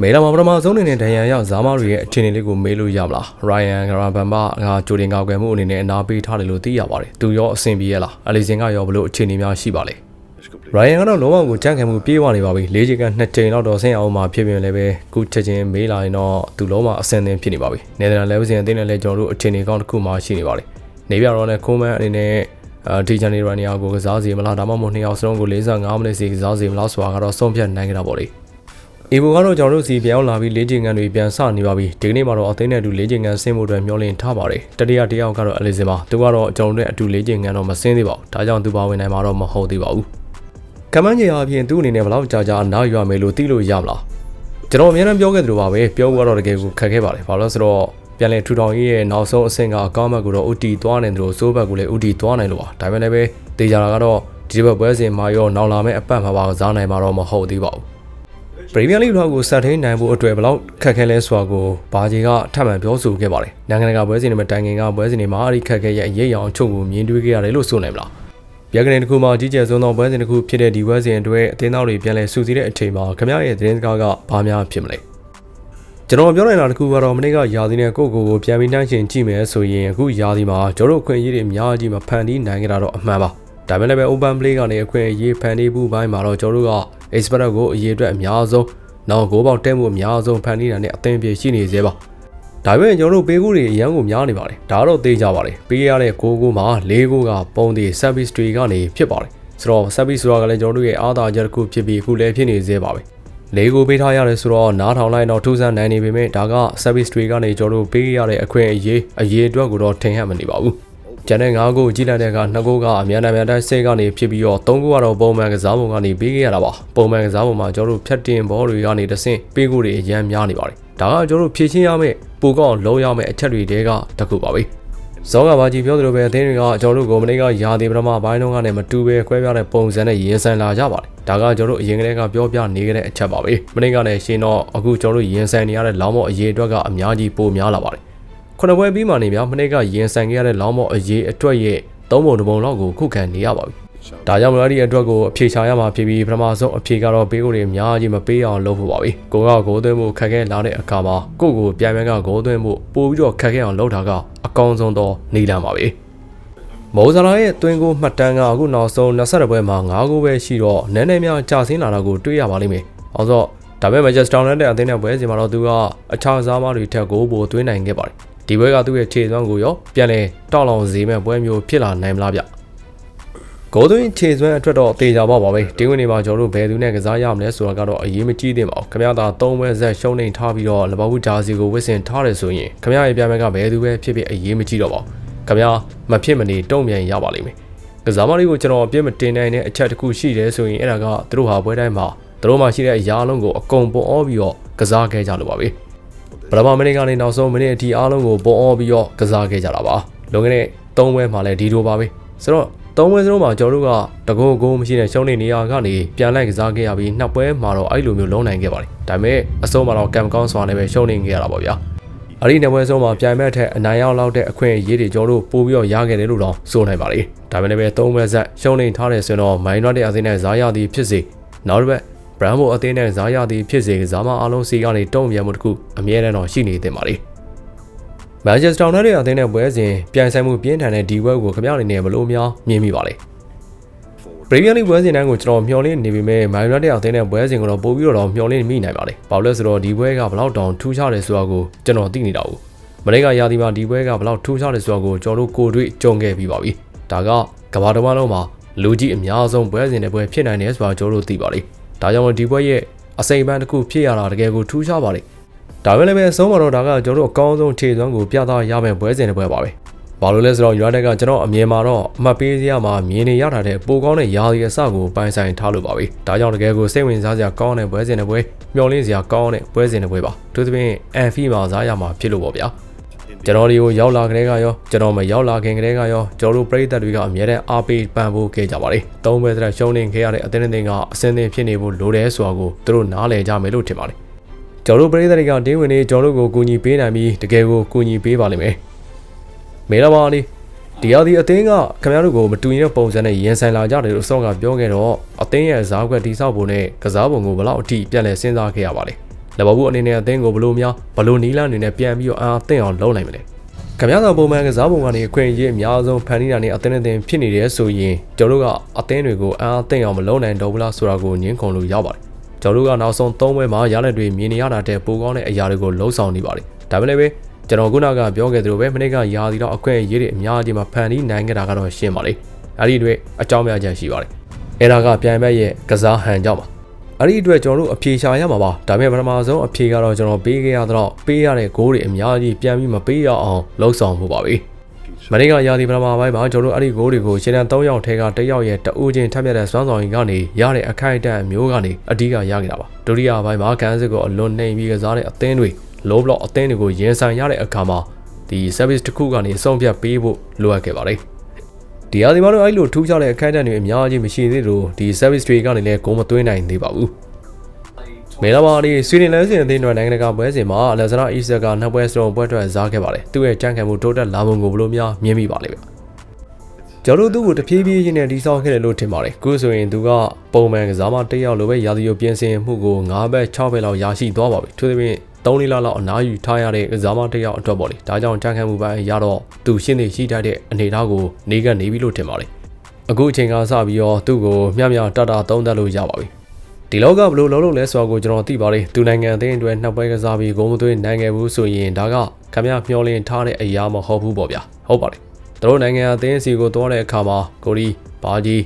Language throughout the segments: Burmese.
မေလာမှာပထမဆုံးအနေနဲ့ဒန်ရန်ရောက်ဇာမားတွေရဲ့အခြေအနေလေးကိုမေးလို့ရမလားရိုင်ယန်ဂရာဘန်ဘာကဂျိုဒင်ကောက်ွယ်မှုအနေနဲ့အနာပေးထားတယ်လို့သိရပါတယ်သူရောအဆင်ပြေရလားအလီစင်ကရောဘလို့အခြေအနေများရှိပါလဲရိုင်ယန်ကတော့လုံးဝကိုကြန့်ခံမှုပြေးဝနေပါပြီ၄ချိန်က2ချိန်လောက်တော့ဆင်းအောင်မှဖြစ်ပြင်လည်းပဲခုချက်ချင်းမေးလာရင်တော့သူလုံးဝအဆင်သင့်ဖြစ်နေပါပြီနေသာလန်လည်းစဉ်အသင်းနဲ့လည်းကျွန်တော်တို့အခြေအနေကောင်းတစ်ခုမှရှိနေပါလေနေပြတော့နဲ့ခိုးမန်အနေနဲ့အဲဒီဂျန်နီရန်နီယာကိုကစားစီမလားဒါမှမဟုတ်နှစ်ယောက်စလုံးကို45မိနစ်စီကစားစီမလားဆိုတာကတော့ဆုံးဖြတ်နိုင်ကြတာပေါ့လေ အေဘိုကတော့ကျွန်တော်တို့စီပြောင်းလာပြီးလေးချိန်ကန်တွေပြန်ဆနေပါပြီဒီကနေ့မှာတော့အသင်းနဲ့အတူလေးချိန်ကန်ဆင်းဖို့အတွက်မျှော်လင့်ထားပါတယ်တတိယတယောက်ကတော့အလီဇင်ပါသူကတော့ကျွန်တော်တို့နဲ့အတူလေးချိန်ကန်တော့မဆင်းသေးပါဘူးဒါကြောင့်သူပါဝင်နိုင်မှာတော့မဟုတ်သေးပါဘူးကမန်းကြီးအပြင်သူ့အနေနဲ့ဘယ်လောက်ကြာကြာနားရွာမယ်လို့သိလို့ရမလားကျွန်တော်အများအားပြောခဲ့သလိုပါပဲပြောဖို့ကတော့တကယ်ကိုခက်ခဲပါတယ်ဘာလို့လဲဆိုတော့ပြန်လည်ထူထောင်ရေးရဲ့နောက်ဆုံးအဆင့်ကအကောင့်ဘက်ကိုတော့ UT သွားနိုင်တယ်လို့စိုးဘက်ကိုလည်း UT သွားနိုင်လို့ပါဒါပေမဲ့လည်းပဲတေချာတာကတော့ဒီဘက်ပွဲစဉ်မှာရောနောက်လာမယ့်အပတ်မှာပါကစားနိုင်မှာတော့မဟုတ်သေးပါဘူး ပရီးမီးယားလိဂ်ကိုဆက်ထိန်နိုင်ဖို့အတွက်ဘယ်လောက်ခက်ခဲလဲဆိုတာကိုဘာဂျီကထပ်မံပြောဆိုခဲ့ပါတယ်နိုင်ငံတကာပွဲစဉ်တွေမှာတိုင်ငင်ကပွဲစဉ်တွေမှာအဲ့ဒီခက်ခဲရဲ့အရေးအယောင်အချုပ်ကိုမြင်တွေ့ခဲ့ရတယ်လို့ဆိုနိုင်မလားပြကနေတစ်ခုမှကြီးကျယ်ဆုံးသောပွဲစဉ်တစ်ခုဖြစ်တဲ့ဒီပွဲစဉ်အတွက်အသင်းသားတွေပြန်လည်စူးစီးတဲ့အချိန်မှာခမရရဲ့သတင်းစကားကဘာများဖြစ်မလဲကျွန်တော်ပြောနိုင်တာတစ်ခုကတော့မနေ့ကယာသီနဲ့ကိုကိုကိုပြန်ပြီးနှိုင်းရှင်ကြည့်မယ်ဆိုရင်အခုယာသီမှာကျွန်တော်တို့အခွင့်အရေးတွေအများကြီးမဖန်တီးနိုင်ကြတာတော့အမှန်ပါဒါပေမဲ့လည်း open play ကနေအခွင့်အရေးဖန်တီးမှုပိုင်းမှာတော့ကျွန်တော်တို့က expert ကိုအရေးအတွက်အများဆုံးနောက်ဂိုးပေါက်တက်မှုအများဆုံးဖန်တီးတာနဲ့အသင်းပြေရှိနေသေးပါဒါပေမဲ့ကျွန်တော်တို့ပေးကူတွေအရန်ကိုများနေပါတယ်ဒါတော့သိကြပါတယ်ပေးရတဲ့ကိုကိုမှာ၄ကိုကပုံသေး service တွေကနေဖြစ်ပါတယ်ဆိုတော့ service ဆိုတာကလည်းကျွန်တော်တို့ရဲ့အားသာချက်တစ်ခုဖြစ်ပြီးအခုလည်းဖြစ်နေသေးပါပဲလေးကိုပေးထားရတယ်ဆိုတော့နားထောင်လိုက်တော့ထူးဆန်းနိုင်နေပေမဲ့ဒါက service တွေကနေကျွန်တော်တို့ပေးရတဲ့အခွင့်အရေးအရေးအတွက်ကိုတော့ထင်ဟပ်မနေပါဘူး ကျန်တဲ့၅ကိုကြည့်လိုက်တဲ့အခါနှစ်ကိုကအများနဲ့များတိုင်းစိတ်ကနေဖြစ်ပြီးတော့၃ကိုကတော့ပုံမှန်ကစားပုံကနေပေးခဲ့ရတာပါပုံမှန်ကစားပုံမှာကျွန်တော်တို့ဖြတ်တင်ဘောတွေကနေတဆင့်ပေးကိုတွေအရန်များနေပါတယ်ဒါကကျွန်တော်တို့ဖြည့်ချင်းရမယ့်ပိုကောက်လုံးရမယ့်အချက်တွေတဲကတစ်ခုပါပဲဇောကဘာကြီးပြောသလိုပဲအသင်းတွေကကျွန်တော်တို့ကိုမနေ့ကရာသီပထမဘိုင်းလုံးကနေမတူပဲခွဲပြားတဲ့ပုံစံနဲ့ရင်ဆိုင်လာကြပါတယ်ဒါကကျွန်တော်တို့အရင်ကတည်းကပြောပြနေခဲ့တဲ့အချက်ပါပဲမနေ့ကလည်းရှင်တော့အခုကျွန်တော်တို့ရင်ဆိုင်နေရတဲ့လောင်းမော့အရေးအတွက်ကအများကြီးပိုများလာပါတယ် ခုနှစ်ပွဲပြီးမှနေများမနေ့ကရင်ဆိုင်ခဲ့ရတဲ့လောင်းမော့အရေးအတွက်ရဲ့သုံးပုံတစ်ပုံလောက်ကိုခုခံနေရပါပြီဒါကြောင့်မလို့ဒီအတွက်ကိုအဖြေချရမှာဖြစ်ပြီးပထမဆုံးအဖြေကတော့ပေးကိုတွေအများကြီးမပေးအောင်လုပ်ဖို့ပါပဲကိုကဂိုးသွင်းမှုခက်ခဲလာတဲ့အခါမှာကိုကိုပြန်ပြန်ကဂိုးသွင်းမှုပို့ပြီးတော့ခက်ခဲအောင်လုပ်တာကအကောင်းဆုံးသောနေလမ်းပါပဲမော်ဇာလာရဲ့တွင်းကိုမှတ်တမ်းကအခုနောက်ဆုံး22ပွဲမှာ9ဂိုးပဲရှိတော့နည်းနည်းများကြာဆင်းလာတာကိုတွေ့ရပါလိမ့်မယ်။အောင်ဆိုဒါပေမဲ့ Manchester United အသင်းနဲ့ပွဲစီမှာတော့သူကအခြားစားမတွေထက်ကိုပိုသွင်းနိုင်ခဲ့ပါတယ်။ ဒီပွဲကသူ့ရဲ့ခြေစွမ်းကိုရောပြန်လဲတောက်လောင်စေမဲ့ပွဲမျိုးဖြစ်လာနိုင်မလားဗျ။ဂိုးသွင်းခြေစွမ်းအတွက်တော့တေချာပါပါပဲ။တင်းဝင်နေမှာကျွန်တော်တို့ဘယ်သူနဲ့ကစားရမလဲဆိုတာကတော့အရေးမကြီးသင့်ပါဘူး။ခမရသာ၃ပွဲဆက်ရှုံးနေထားပြီးတော့လဘဝူဂျာစီကိုဝစ်စင်ထားတယ်ဆိုရင်ခမရရဲ့ပြမဲ့ကဘယ်သူပဲဖြစ်ဖြစ်အရေးမကြီးတော့ပါဘူး။ခမရမဖြစ်မနေတုံ့ပြန်ရပါလိမ့်မယ်။ကစားမလေးကိုကျွန်တော်အပြစ်မတင်နိုင်တဲ့အချက်တစ်ခုရှိတယ်ဆိုရင်အဲ့ဒါကသူတို့ဟာပွဲတိုင်းမှာသူတို့မှရှိတဲ့အရာလုံးကိုအကုန်ပုံအောပြီးတော့ကစားခဲ့ကြလို့ပါပဲ ပထမမိနစ်ကနေနောက်ဆုံးမိနစ်အထိအားလုံးကိုပုံအောပြီးတော့ကစားခဲ့ကြတာပါလွန်ခဲ့တဲ့၃ပွဲမှာလည်းဒီလိုပါပဲဆိုတော့သုံးပွဲစလုံးမှာကျွန်တော်တို့ကတကုတ်ကုန်းမရှိတဲ့ရှုံးနေနေရာကနေပြန်လိုက်ကစားခဲ့ရပြီးနှစ်ပွဲမှာတော့အဲ့လိုမျိုးလုံးနိုင်ခဲ့ပါတယ်ဒါပေမဲ့အဆုံးမှာတော့ကံကောင်းစွာနဲ့ပဲရှုံးနေခဲ့ရတာပေါ့ဗျာအဲ့ဒီနှစ်ပွဲဆုံးမှာပြိုင်မဲ့ထက်အနိုင်ရောက်လောက်တဲ့အခွင့်အရေးတွေကျွန်တော်တို့ပို့ပြီးတော့ရခဲ့တယ်လို့တော့ဆိုနိုင်ပါလေဒါပေမဲ့လည်းသုံးပွဲဆက်ရှုံးနေထားတယ်ဆိုတော့မိုင်းရွတ်တဲ့အသင်းနဲ့ဇာရသည်ဖြစ်စေနောက်တစ်ပတ် ဘရန်ဘိုအသင်းနဲ့ဇာရသည်ဖြစ်စေကစားမအားလုံးစီကနေတုံ့ပြန်မှုတစ်ခုအမြဲတမ်းတော့ရှိနေသင့်ပါလေမန်ချက်စတာယူနိုက်တက်အသင်းနဲ့ပွဲစဉ်ပြိုင်ဆိုင်မှုပြင်းထန်တဲ့ဒီဘွဲကိုခမရအနေနဲ့ဘလို့များမြင်မိပါလဲပရီးမီးယားလိပွဲစဉ်တိုင်းကိုကျွန်တော်မျှော်လင့်နေပေမဲ့မိုင်ယူနိုက်တက်အသင်းနဲ့ပွဲစဉ်ကိုတော့ပို့ပြီးတော့မျှော်လင့်မိနိုင်ပါလေ။ဘာလို့လဲဆိုတော့ဒီပွဲကဘလောက်တောင်ထူးခြားတယ်ဆိုတာကိုကျွန်တော်သိနေတာ ਉ ။မနေ့ကရာသီမှာဒီပွဲကဘလောက်ထူးခြားတယ်ဆိုတာကိုကျွန်တော်တို့ကိုယ်တွေ့ကြုံခဲ့ပြီးပါပြီ။ဒါကကမ္ဘာတစ်ဝန်းလုံးမှာလူကြီးအများဆုံးပွဲစဉ်တဲ့ပွဲဖြစ်နိုင်တယ်ဆိုတာကျွန်တော်တို့သိပါလေ။ ဒါကြောင့်ဒီပွဲရဲ့အစိမ်ပန်းတစ်ခုဖြစ်ရတာတကယ်ကိုထူးခြားပါလေ။ဒါပဲလည်းပဲအဆုံးမှာတော့ဒါကကျွန်တော်တို့အကောင်းဆုံးခြေစွမ်းကိုပြသရမယ့်ပွဲစဉ်တစ်ပွဲပါပဲ။ဘာလို့လဲဆိုတော့ United ကကျွန်တော်အမြင်မှာတော့အမှတ်ပေးစရာမှာမြင်နေရတာတဲ့ပိုကောင်းတဲ့ယာစီအစကိုပိုင်ဆိုင်ထားလို့ပါပဲ။ဒါကြောင့်တကယ်ကိုစိတ်ဝင်စားစရာကောင်းတဲ့ပွဲစဉ်တစ်ပွဲမျှော်လင့်စရာကောင်းတဲ့ပွဲစဉ်တစ်ပွဲပါ။သူသဖြင့်အန်ဖီမှာစားရမှာဖြစ်လို့ပေါ့ဗျာ။ ကျွန်တော်ဒီကိုရောက်လာကြတဲ့ကရောကျွန်တော်မရောက်လာခင်ကတည်းကရောကျွန်တော်တို့ပြည်သက်တွေကအများတဲ့အားပေးပံ့ပိုးခဲ့ကြပါလေ။သုံးပွဲစတဲ့ရှုံးနေခဲ့ရတဲ့အသင်းအသင်းကအစင်းသင်းဖြစ်နေဖို့လိုတယ်ဆိုတာကိုသူတို့နားလည်ကြမယ်လို့ထင်ပါတယ်။ကျွန်တော်တို့ပြည်သက်တွေကတင်းဝင်နေကျွန်တော်တို့ကိုကူညီပေးနိုင်ပြီးတကယ်ကိုကူညီပေးပါလိမ့်မယ်။မေလာပါလေးဒီဟာဒီအသင်းကခင်ဗျားတို့ကိုမတူညီတဲ့ပုံစံနဲ့ရင်ဆိုင်လာကြတယ်လို့စောကပြောခဲ့တော့အသင်းရဲ့ဇားကွက်တိဆောက်ပုံနဲ့ကစားပုံကိုဘယ်လောက်အထိပြန်လည်စဉ်းစားခဲ့ရပါလဲ လဘဘူးအနေနဲ့အသင်းကိုဘလို့များဘလို့နီးလာအနေနဲ့ပြန်ပြီးတော့အားအသင့်အောင်လုပ်နိုင်မလဲခင်ဗျားတို့ပုံမှန်ကစားပုံကနေအခွင့်အရေးအများဆုံးဖန်တီးတာနဲ့အသင်းအသင်းဖြစ်နေတယ်ဆိုရင်ကျွန်တော်တို့ကအသင်းတွေကိုအားအသင့်အောင်မလုပ်နိုင်တော့ဘူးလားဆိုတာကိုညှင်းခုန်လို့ရပါတယ်ကျွန်တော်တို့ကနောက်ဆုံး၃ပွဲမှာရလက်တွေမြင်နေရတာတဲ့ပိုကောင်းတဲ့အရာတွေကိုလှုံ့ဆော်နေပါတယ်ဒါပေမဲ့လည်းကျွန်တော်ခုနကပြောခဲ့သလိုပဲမနေ့ကရာသီတော့အခွင့်အရေးတွေအများကြီးမှာဖန်တီးနိုင်ခဲ့တာကတော့ရှင်းပါလေအဲ့ဒီအတွက်အကြောင်းများချက်ရှိပါတယ်အဲ့ဒါကပြန်ဘက်ရဲ့ကစားဟန်ကြောင့်ပါ အဲ့ဒီအတွက်ကျွန်တော်တို့အဖြေရှာရမှာပါဒါပေမဲ့ပထမဆုံးအဖြေကတော့ကျွန်တော်ပေးခဲ့ရတော့ပေးရတဲ့ဂိုးတွေအများကြီးပြန်ပြီးမပေးရအောင်လှုံ့ဆော်မှုပါပဲမနေ့ကရာသီပထမပိုင်းမှာကျွန်တော်တို့အဲ့ဒီဂိုးတွေကိုရှင်းတန်း3ယောက်ထဲက1ယောက်ရဲ့တအူးချင်းထပ်မြက်တဲ့စွမ်းဆောင်ရည်ကနေရတဲ့အခိုက်အတန့်မျိုးကနေအဓိကရခဲ့တာပါဒုတိယပိုင်းမှာကန်စစ်ကိုအလွန်နှိမ်ပြီးကစားတဲ့အသင်းတွေ low block အသင်းတွေကိုရင်ဆိုင်ရတဲ့အခါမှာဒီ service တစ်ခုကနေဆုံးဖြတ်ပေးဖို့လိုအပ်ခဲ့ပါတယ် ဒီအဒီမတို့အဲ့လိုထူးခြားတဲ့အခိုက်အတန့်တွေအများကြီးမရှိသေးလို့ဒီ service တွေကနေလည်းဂုံမသွင်းနိုင်သေးပါဘူးမေလာမာဒီဆွေဒင်လဲစင်အသင်းတော်နိုင်ငံတကာပွဲစဉ်မှာအလက်ဇနာအီဆာကနှစ်ပွဲစလုံးပွဲထွက်စားခဲ့ပါတယ်သူ့ရဲ့ကြံ့ခံမှုတိုးတက်လာပုံကိုဘယ်လိုများမြင်မိပါလဲဗျကျွန်တော်တို့သူ့ကိုတဖြည်းဖြည်းချင်းနဲ့ဒီဆောင်ခဲ့တယ်လို့ထင်ပါတယ်ခုဆိုရင်သူကပုံမှန်ကစားမတစ်ယောက်လိုပဲရာသီယိုပြင်ဆင်မှုကို9ဘက်6ဘက်လောက်ရရှိသွားပါပြီသူသဖြင့် 3လလောက်အနားယူထားရတဲ့ကစားမတစ်ယောက်အတွက်ပေါ့လေဒါကြောင့်ကြံ့ခံမှုပိုင်းရတော့သူရှင်းနေရှိတတ်တဲ့အနေအထားကိုနေကနေပြီလို့ထင်ပါတယ်အခုအချိန်ကစပြီးတော့သူ့ကိုမျှမျှတတသုံးသပ်လို့ရပါပြီဒီလောကဘလို့လုံးလုံးလဲဆိုတာကိုကျွန်တော်သိပါတယ်သူနိုင်ငံအသင်းအတွက်နှစ်ပွဲကစားပြီးဂုံမသွင်းနိုင်ခဲ့ဘူးဆိုရင်ဒါကခမရမျောလင်းထားတဲ့အရာမဟုတ်ဘူးပေါ့ဗျာဟုတ်ပါတယ်သူတို့နိုင်ငံအသင်းစီကိုသွားတဲ့အခါမှာကိုရီဘာဂျီ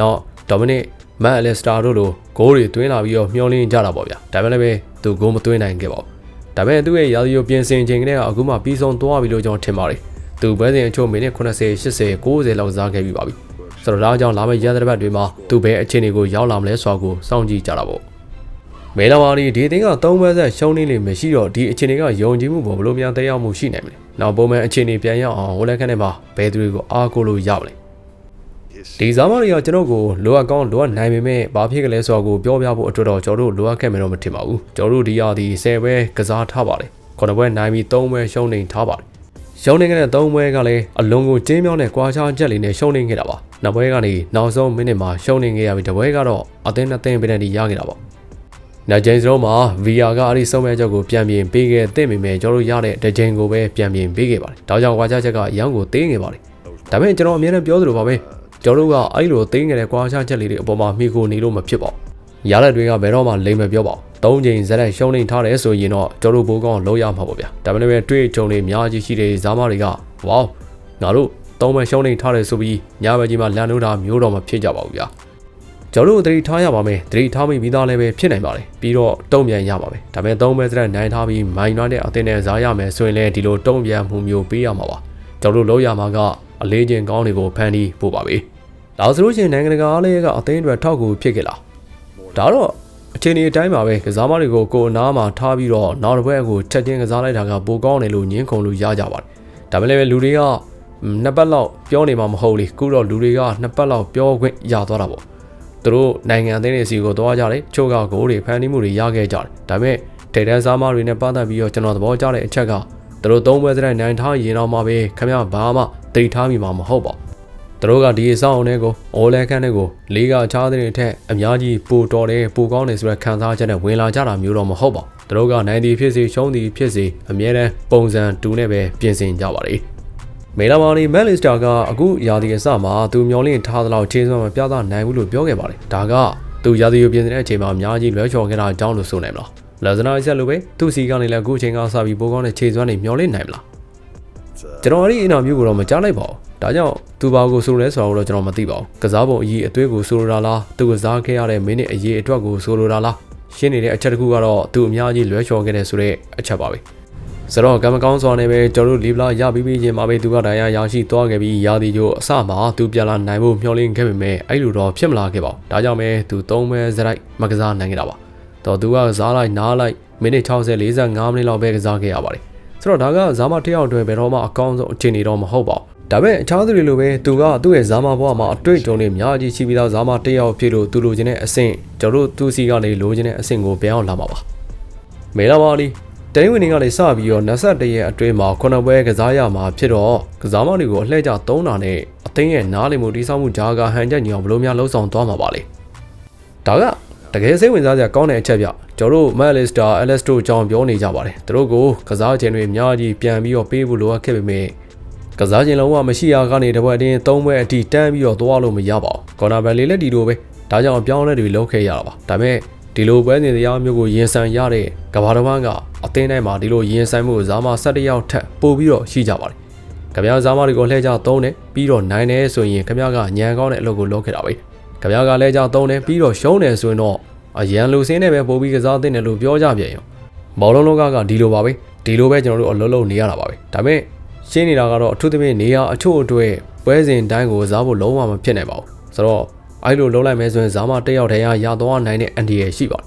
နောက်ဒေါမနစ်မန်အလက်စတာတို့လိုဂိုးတွေသွင်းလာပြီးတော့မျောလင်းကြတာပေါ့ဗျာဒါပေမဲ့လည်းသူဂိုးမသွင်းနိုင်ခဲ့ပါဘူး ဒါပေမဲ့သူ့ရဲ့ရာသီယိုပြင်ဆင်ချိန်ကလေးကအခုမှပြီးဆုံးသွားပြီလို့ကျွန်တော်ထင်ပါတယ်သူပွဲစဉ်အချို့မိနစ်80 80 90လောက်စားခဲ့ပြီးပါပြီဆိုတော့ဒါကြောင့်လာမယ့်ရက်သတ္တပတ်တွေမှာသူဘယ်အခြေအနေကိုရောက်လာမလဲဆိုတာကိုစောင့်ကြည့်ကြတာပေါ့မေလာမာဒီဒီအသင်းက၃ဘက်ဆက်ရှုံးနေလိမ့်မယ်ရှိတော့ဒီအခြေအနေကယုံကြည်မှုပေါ်ဘလို့များတက်ရောက်မှုရှိနိုင်မလဲနောက်ပုံမှန်အခြေအနေပြန်ရောက်အောင်ဟိုလက်ခက်နဲ့မှာဘယ်သူတွေကိုအားကိုးလို့ရမလဲ ဒီဇာမတွေကကျွန်တော်ကိုလိုအပ်ကောင်းလိုအပ်နိုင်ပေမဲ့ဘာဖြစ်ကလေးဆိုတော့ကိုပြောပြဖို့အတွက်တော့ကျွန်တော်တို့လိုအပ်ခဲ့မယ်တော့မထင်ပါဘူးကျွန်တော်တို့ဒီရာဒီ10ပဲကစားထားပါတယ်ခုနဘွဲနိုင်ပြီး3ဘွဲရှုံးနေထားပါတယ်ရှုံးနေခဲ့တဲ့3ဘွဲကလည်းအလုံးကိုကျင်းမြောင်းတဲ့ကွာခြားချက်လေးနဲ့ရှုံးနေခဲ့တာပါနောက်ဘွဲကနေနောက်ဆုံးမိနစ်မှာရှုံးနေခဲ့ရပြီးတပွဲကတော့အသင်းနဲ့သင်းပင်တီရခဲ့တာပေါ့နောက်ဂျိမ်းစလုံးမှာ VR ကအဲ့ဒီဆုံးမဲ့ချက်ကိုပြန်ပြင်ပေးခဲ့တဲ့မိမယ်ကျွန်တော်တို့ရတဲ့တကြိမ်ကိုပဲပြန်ပြင်ပေးခဲ့ပါတယ်ဒါကြောင့်ကွာခြားချက်ကရန်ကိုသေးငယ်ပါတယ်ဒါပေမဲ့ကျွန်တော်အများနဲ့ပြောသလိုပါပဲ ကျွန်တော်တို့ကအဲ့လိုသိငယ်တဲ့ကွာခြားချက်လေးတွေအပေါ်မှာမိကိုနေလို့မဖြစ်ပါဘူးရလက်တွေကဘယ်တော့မှလိမ့်မပြောပါဘူး၃ချိန်ဇက်လိုက်ရှုံးနေထားတယ်ဆိုရင်တော့ကျွန်တော်တို့ဘိုးကောင်းလောက်ရမှာပေါ့ဗျာဒါပေမဲ့တွေ့ကြုံတွေအများကြီးရှိတဲ့ဇာမတွေကဝေါငါတို့သုံးမဲ့ရှုံးနေထားတယ်ဆိုပြီးညဘက်ကြီးမှာလန်လို့တာမျိုးတော့မဖြစ်ကြပါဘူးဗျာကျွန်တော်တို့သတိထားရပါမယ်သတိထားမိပြီးသားလည်းပဲဖြစ်နိုင်ပါတယ်ပြီးတော့တုံ့ပြန်ရပါမယ်ဒါပေမဲ့သုံးမဲ့စရက်နိုင်ထားပြီးမိုင်းနွားတဲ့အသင်းနဲ့ဇာရမယ်ဆိုရင်လည်းဒီလိုတုံ့ပြန်မှုမျိုးပေးရမှာပါကျွန်တော်တို့လောက်ရမှာက အလေးချင်းကောင်းတွေကိုဖန်တီးပို့ပါပဲဒါဆိုလို့ရှိရင်နိုင်ငံတကာအားလည်းကအသင်းတွေထောက်ကူဖြစ်ခဲ့လားဒါတော့အခြေအနေအတိုင်းပါပဲကစားမတွေကိုကိုအနားမှာထားပြီးတော့နောက်တစ်ဘက်ကိုချက်ချင်းကစားလိုက်တာကပိုကောင်းတယ်လို့ညင်းခုန်လို့ရကြပါတယ်ဒါပေမဲ့လူတွေကနှစ်ပတ်လောက်ပြောနေမှာမဟုတ်လေခုတော့လူတွေကနှစ်ပတ်လောက်ပြောခွင့်ရသွားတာပေါ့သူတို့နိုင်ငံအသင်းတွေစီကိုသွားကြတယ်ချို့ကဂိုးတွေဖန်တီးမှုတွေရခဲ့ကြတယ်ဒါပေမဲ့ဒေတန်စားမတွေနဲ့ပတ်သက်ပြီးတော့ကျွန်တော်သဘောကျတဲ့အချက်က သူတို့သုံးပွဲစတဲ့နိုင်ထားရင်တော့မှပဲခမရဘာမှတိတ်ထားမိမှာမဟုတ်ပါဘူးသူတို့ကဒီအဆောင်အုံတွေကိုအိုးလဲခန်းတွေကိုလေးကချားတဲ့ထက်အများကြီးပိုတော်တယ်ပိုကောင်းတယ်ဆိုတဲ့ခံစားချက်နဲ့ဝင်လာကြတာမျိုးတော့မဟုတ်ပါဘူးသူတို့ကနိုင်သည်ဖြစ်စေရှုံးသည်ဖြစ်စေအမြဲတမ်းပုံစံတူနဲ့ပဲပြင်ဆင်ကြပါလေမေလာမာနီမက်လစ်စတာကအခုရာသီအစမှာသူမျောလင့်ထားသလောက်ချင်းစွမ်းမပြသနိုင်ဘူးလို့ပြောခဲ့ပါတယ်ဒါကသူရာသီကိုပြင်ဆင်တဲ့အချိန်မှာအများကြီးလွဲချော်ခဲ့တာအကြောင်းလို့ဆိုနိုင်မလား လာဇနာအချက်လိုပဲသူ့စီကနေလည်းအခုအချိန်ကစပြီးပိုကောင်းတဲ့ခြေစွမ်းတွေမျောလင့်နိုင်မလားကျွန်တော်အဲ့ဒီအင်တာဗျူးကိုတော့မကြားလိုက်ပါဘူးဒါကြောင့်သူဘာကိုဆိုလဲဆိုတာကိုတော့ကျွန်တော်မသိပါဘူးကစားပုံအရေးအသွေးကိုဆိုလိုတာလားသူကစားခဲ့ရတဲ့မိနစ်အရေးအတွက်ကိုဆိုလိုတာလားရှင်းနေတဲ့အချက်တစ်ခုကတော့သူအများကြီးလွဲချော်ခဲ့တဲ့ဆိုတဲ့အချက်ပါပဲဆိုတော့ကံမကောင်းစွာနဲ့ပဲကျွန်တော်တို့လီဗလာရပြီးပြီးချင်းမှာပဲသူကဒဏ်ရာရရှိသွားခဲ့ပြီးရာသီကျိုးအစမှာသူပြန်လာနိုင်ဖို့မျှော်လင့်ခဲ့ပေမဲ့အဲ့လိုတော့ဖြစ်မလာခဲ့ပါဘူးဒါကြောင့်ပဲသူသုံးမဲစရိုက်မကစားနိုင်ခဲ့တာပါ တော့သူကစားလိုက်နားလိုက်မိနစ်60 45မိနစ်လောက်ပဲကစားခဲ့ရပါတယ်ဆိုတော့ဒါကဇာမတစ်ယောက်အတွင်းဘယ်တော့မှအကောင်းဆုံးအခြေအနေတော့မဟုတ်ပါဘူးဒါပေမဲ့အခြားသူတွေလိုပဲသူကသူ့ရဲ့ဇာမဘဝမှာအတွေ့အကြုံတွေအများကြီးရှိပြီးသားဇာမတစ်ယောက်ဖြစ်လို့သူလိုချင်တဲ့အဆင့်ကျွန်တော်တို့သူစီကနေလိုချင်တဲ့အဆင့်ကိုပြန်အောင်လာမှာပါမေလာပါလီတိုင်းဝင်တွေကလည်းစပြီးတော့21ရက်အတွင်းမှာခုနှစ်ပွဲကစားရမှာဖြစ်တော့ကစားမတွေကိုအလှည့်ကျသုံးတာနဲ့အသင်းရဲ့နားလည်မှုတိစောက်မှုဂျာကဟန်ချက်ညီအောင်ဘယ်လိုများလှုပ်ဆောင်သွားမှာပါလဲဒါက တကယ်စိတ်ဝင်စားစရာကောင်းတဲ့အချက်ပြကျွန်တော်တို့မက်လစ်စတာအလက်စတိုအကြောင်းပြောနေကြပါတယ်သူတို့ကိုကစားခြင်းတွေအများကြီးပြန်ပြီးတော့ပေးဖို့လိုအပ်ခဲ့ပေမဲ့ကစားခြင်းလုံးဝမရှိရကနေတပတ်တင်း၃ဘွဲအထိတန်းပြီးတော့သွားလို့မရပါဘူးကော်နာဘယ်လေးလည်းဒီလိုပဲဒါကြောင့်အပြောင်းအလဲတွေလုပ်ခဲ့ရတာပါဒါပေမဲ့ဒီလိုပွဲစဉ်တရားမျိုးကိုရင်ဆိုင်ရတဲ့ကဘာတစ်ဝန်းကအသင်းတိုင်းမှာဒီလိုရင်ဆိုင်မှုဇာမ၁၁ရောက်ထပ်ပို့ပြီးတော့ရှိကြပါတယ်။ကြပြားဇာမတွေကိုလှည့်ကြသုံးတယ်ပြီးတော့နိုင်တယ်ဆိုရင်ကြပြားကညံကောင်းတဲ့အလုပ်ကိုလုပ်ခဲ့တာပဲ။ ကြပြားကလည်းကြသုံးတယ်ပြီးတော့ရှုံးတယ်ဆိုရင်တော့အရန်လူစင်းနဲ့ပဲပို့ပြီးကစားသင့်တယ်လို့ပြောကြပြန်ရော။မော်လုံးလောကကဒီလိုပါပဲ။ဒီလိုပဲကျွန်တော်တို့အလုံးလုံးနေရတာပါပဲ။ဒါပေမဲ့ရှင်းနေတာကတော့အထူးသဖြင့်နေရာအချို့အတွက်ပွဲစဉ်တိုင်းကိုစားဖို့လုံးဝမဖြစ်နိုင်ပါဘူး။ဆိုတော့အဲ့လိုလုံးလိုက်မယ်ဆိုရင်ဇာမတက်ရောက်တဲ့ရရသွားနိုင်တဲ့အန်ဒီရရှိပါတယ်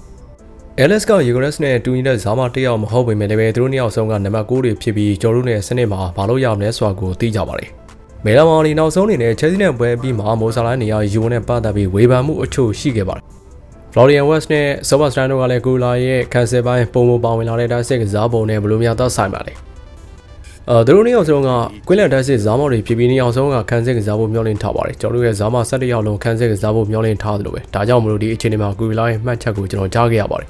။ Alex က Euros နဲ့တူညီတဲ့ဇာမတက်ရောက်မဟုတ်ပေမဲ့လည်းသူတို့နှစ်ယောက်ဆုံးကနံပါတ်6တွေဖြစ်ပြီးကျော်တို့နဲ့စနစ်မှာဘာလို့ရမလဲဆိုတာကိုသိကြပါတယ်။ မေလာမော်လီနောက်ဆုံးအနေနဲ့ Chelsea နဲ့ပွဲပြီးမှမိုဆာလာနေရာယူနဲ့ပတ်သက်ပြီးဝေဖန်မှုအချို့ရှိခဲ့ပါတယ်။ Florian West နဲ့ Sebastian တို့ကလည်းကိုလာရဲ့ cancel ပိုင်းပုံမပါဝင်လာတဲ့တိုင်းစစ်ကစားပုံနဲ့ဘယ်လိုများသက်ဆိုင်ပါလဲ။အဲသူတို့နှစ်ယောက်ဆုံးကကွင်းလန်တက်စစ်ဇာမော်တွေဖြစ်ပြီးနှစ်ယောက်ဆုံးကခန်းစစ်ကစားဖို့မျှော်လင့်ထားပါတယ်ကျွန်တော်တို့ရဲ့ဇာမ၁၁ယောက်လုံးခန်းစစ်ကစားဖို့မျှော်လင့်ထားသလိုပဲဒါကြောင့်မလို့ဒီအခြေအနေမှာကိုဗီလာရဲ့မှတ်ချက်ကိုကျွန်တော်ကြားခဲ့ရပါတယ်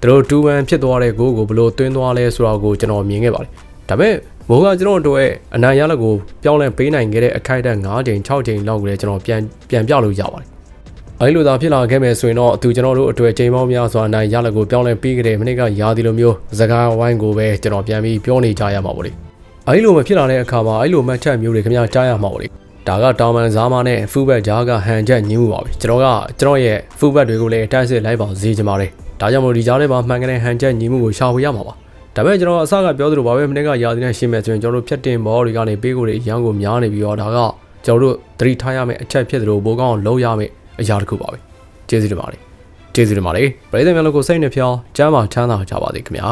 သူတို့2 1ဖြစ်သွားတဲ့ဂိုးကိုဘယ်လိုသွင်းသွားလဲဆိုတာကိုကျွန်တော်မြင်ခဲ့ပါတယ်ဒါပေမဲ့ မိုးကကျွန်တော်တို့ရဲ့အနိုင်ရလက်ကိုပြောင်းလဲပေးနိုင်ခဲ့တဲ့အခိုက်အတန့်9ချိန်6ချိန်လောက်ကိုလည်းကျွန်တော်ပြန်ပြန်ပြလို့ရပါတယ်အဲလိုသာဖြစ်လာခဲ့မယ်ဆိုရင်တော့သူကျွန်တော်တို့အတွက်ချိန်ပေါင်းများစွာနိုင်ရလက်ကိုပြောင်းလဲပေးခဲ့တဲ့မိနစ်ကရာသီလိုမျိုးစကားဝိုင်းကိုပဲကျွန်တော်ပြန်ပြီးပြောနေကြရမှာပေါ့လေအဲ့လိုမဖြစ်လာတဲ့အခါမှာအဲ့လိုမှတ်ချက်မျိုးတွေခင်ဗျားကြားရမှာပေါ့လေဒါကတောင်မန်ဇာမာနဲ့ဖူဘက်ဂျားကဟန်ချက်ညင်းမှုပါပဲကျွန်တော်ကကျွန်တော်ရဲ့ဖူဘက်တွေကိုလည်းတိုက်စစ်လိုက်ပါဈေးချင်ပါတယ်ဒါကြောင့်မို့ဒီကြားထဲမှာမှန်ကန်တဲ့ဟန်ချက်ညင်းမှုကိုရှာဖွေရမှာပါ ဒါပေမဲ့ကျွန်တော်အစကပြောသလိုပါပဲမနေ့ကရာသီနဲ့ရှင်းမဲ့ဆိုရင်ကျွန်တော်တို့ဖြတ်တင်ဘောတွေကနေပေးကိုတွေရန်ကိုများနေပြီးတော့ဒါကကျွန်တော်တို့သတိထားရမယ့်အချက်ဖြစ်သလိုဘိုးကောင်းလုံးရမယ့်အရာတစ်ခုပါပဲကျေးဇူးတင်ပါတယ်ကျေးဇူးတင်ပါတယ်ပြည်သူများလို့ကိုစိတ်နှဖျောင်းကျမ်းမာချမ်းသာကြပါစေခင်ဗျာ